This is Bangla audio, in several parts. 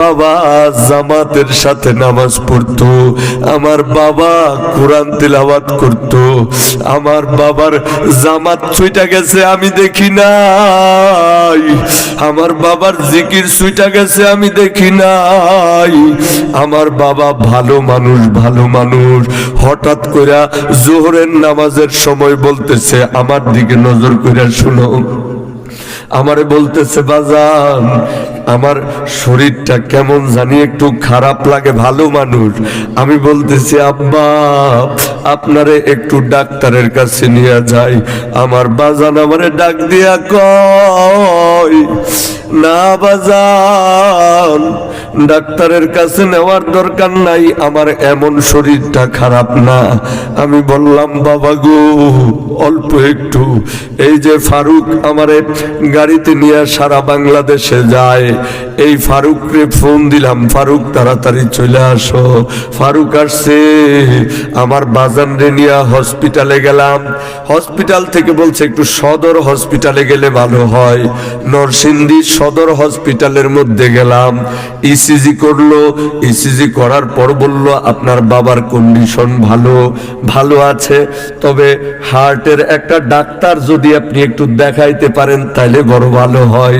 বাবা জামাতের সাথে নামাজ পড়তো। আমার বাবা কোরআন তেলাওয়াত করত। আমার বাবার জামাত ছুইটা গেছে, আমি দেখি নাই। আমার বাবার জিকির ছুইটা গেছে, আমি দেখি নাই। আমার বাবা ভালো মানুষ ভালো মানুষ। হঠাৎ করে জোহরের নামাজের সময় বলতেছে, আমার দিকে নজর করে শুনো। আমারে বলতেছে, বাজান, আমার শরীরটা কেমন জানি একটু খারাপ লাগে, ভালো মানুষ। আমি বলতেছি, আব্বা, আপনারে একটু ডাক্তারের কাছে নিয়ে যাই। আমার বাজান আমারে ডাক দিয়া কয়, না বাজান, ডাক্তারের কাছে নেওয়ার দরকার নাই, আমার এমন শরীরটা খারাপ না। আমি বললাম, বাবা গো, অল্প একটু। এই যে ফারুক আমারে গাড়িতে নিয়ে সারা বাংলাদেশে যায়। এই ফারুকরে ফোন দিলাম, ফারুক, তাড়াতাড়ি চলে আসো। ফারুক আসছে। আমার বাজান রে নিয়ে হসপিটালে গেলাম। হসপিটাল থেকে বলছে একটু সদর হসপিটালে গেলে ভালো হয়। নরসিংদী সদর হসপিটালের মধ্যে গেলাম। ইসিজি করল। ইসিজি করার পর বলল, আপনার বাবার কন্ডিশন ভালো। ভালো আছে, তবে হার্টের একটা ডাক্তার যদি আপনি একটু দেখাইতে পারেন তাহলে বড় ভালো হয়।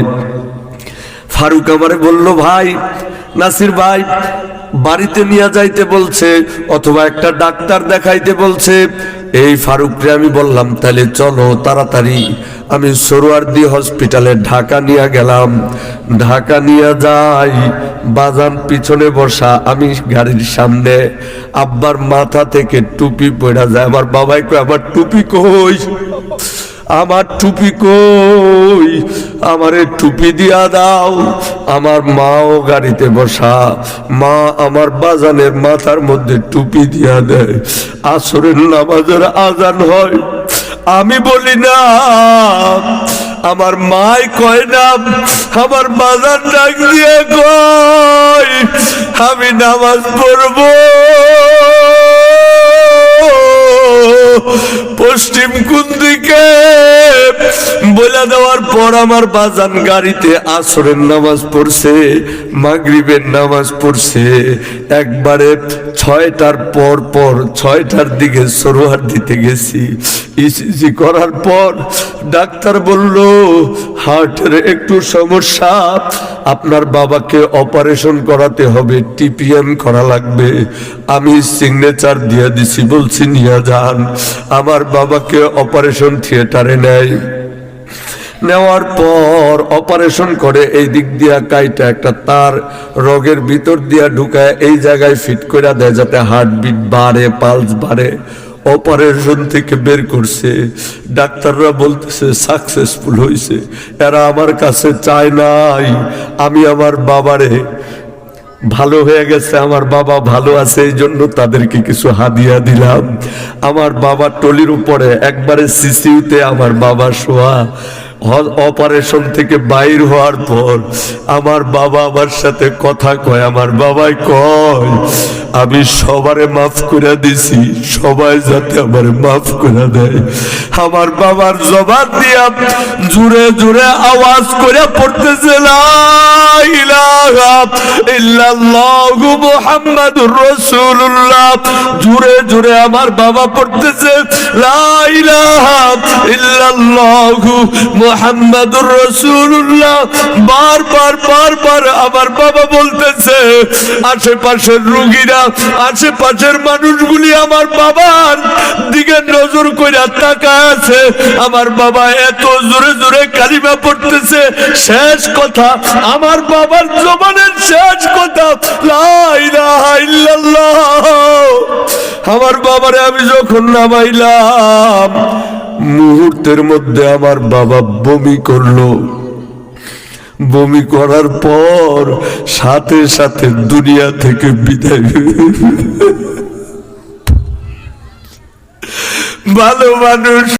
ফারুক আমারে বলল, ভাই, নাসির ভাই, বাড়িতে নিয়ে যাইতে বলছে, অথবা একটা ডাক্তার দেখাইতে বলছে। এই ফারুকরে আমি বললাম, তাহলে চলো তাড়াতাড়ি। আমি সরোয়ারদি হসপিটালে ঢাকা নিয়ে গেলাম। ঢাকা নিয়ে যাই বাজান পিছনে বসা, আমি গাড়ির সামনে। আব্বার মাথা থেকে টুপি পড়া যায়। আমার বাবাই কই আমার টুপি কই? আমার টুপি কই? আমারে টুপি দিয়া দাও। আমার মাও গাড়িতে বসা। মা আমার বাজানের মাথার মধ্যে টুপি দিয়া দেয়। আসরের নামাজের আজান হয়। আমি বলি, না, আমার মাই কয় না, আমার বাজার ডাক দিয়ে কয়, আমি নামাজ পড়ব। বলে দেওয়ার পর আমার বাজান গাড়িতে আসরের নামাজ পড়ছে, মাগরিবের নামাজ পড়ছে। একবারে ছয়টার পর পর ছয়টার দিকে সরোয়ার দিতে গেছি। ইসিজি করার পর ডাক্তার বলল, হার্টের একটু সমস্যা, আপনার বাবাকে অপারেশন করাতে হবে টিপিএম করা লাগবে। আমি সিগনেচার দিয়ে দিছি, বলছি, নিয়ে যান। আমার বাবাকে অপারেশন থিয়েটারে নেয়। নেওয়ার পর অপারেশন করে এই দিক দিয়া কাইটা একটা তার রোগের ভিতর দিয়া ঢুকায় এই জায়গায় ফিট করে দেয় যাতে হার্টবিট বাড়ে পালস বাড়ে। অপারেশন থেকে বের করছে। ডাক্তাররা বলতেছে সাকসেসফুল হয়েছে এরা আমার কাছে চায় নাই। আমি আমার বাবারে ভালো হয়ে গেছে, আমার বাবা ভালো আছে, এই জন্য তাদেরকে কিছু হাদিয়া দিলাম। আমার বাবা টলির উপরে একবারে সিসিউতে আমার বাবা শোয়া। অপারেশন থেকে বাইর হওয়ার পর আমার বাবা আমার সাথে কথা কয়, আমার বাবাই কয়, আমি সবারে মাফ করে দিছি, সবাই যাতে আমার মাফ করে দেয়। আমার বাবার জবান দিয়া জুড়ে জুড়ে আওয়াজ করে পড়তেছে ইল্লাল্লাহু জুড়ে জুড়ে আমার বাবা পড়তেছে, লা ইলাহা ইল্লাল্লাহু মুহাম্মাদুর রাসূলুল্লাহ। বারবার বারবার আমার বাবা বলতেছে, আশেপাশের রুগীরা, আশেপাশের মানুষগুলি আমার বাবার দিকে নজর কইরা তাকায় আছে। আমার বাবা এত জোরে জোরে কালিমা পড়তেছে, শেষ কথা, আমার বাবার জবানের শেষ কথা আমার বাবারে আমি যখন নামাইলাম মুহূর্তের মধ্যে আমার বাবা বমি করল। বমি করার পর সাথে সাথে দুনিয়া থেকে বিদায় ভালো মানুষ।